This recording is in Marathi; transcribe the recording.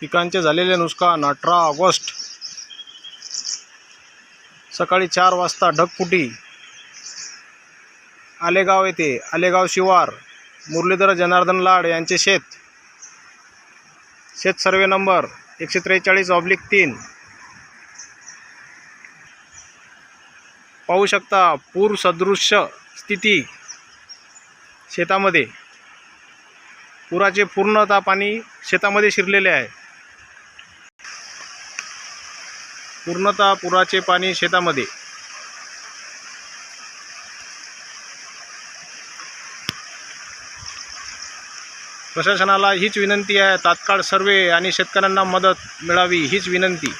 पिकांचे झालेले नुकसान अठरा ऑगस्ट. सकाळी चार वाजता ढगफुटी. आलेगाव येथे आलेगाव शिवार मुरलीधर जनार्दन लाड यांचे शेत. शेत सर्वे नंबर एकशे त्रेचाळीस ऑब्लिक तीन. पाहू शकता पूर सदृश्य स्थिती शेतामध्ये. पुराचे पूर्णता पाणी शेतामध्ये शिरलेले आहे. पूर्णतः पुराचे पाणी शेतामध्ये. प्रशासनाला हीच विनंती आहे तात्काळ सर्वे आणि शेतकऱ्यांना मदत मिळावी हीच विनंती.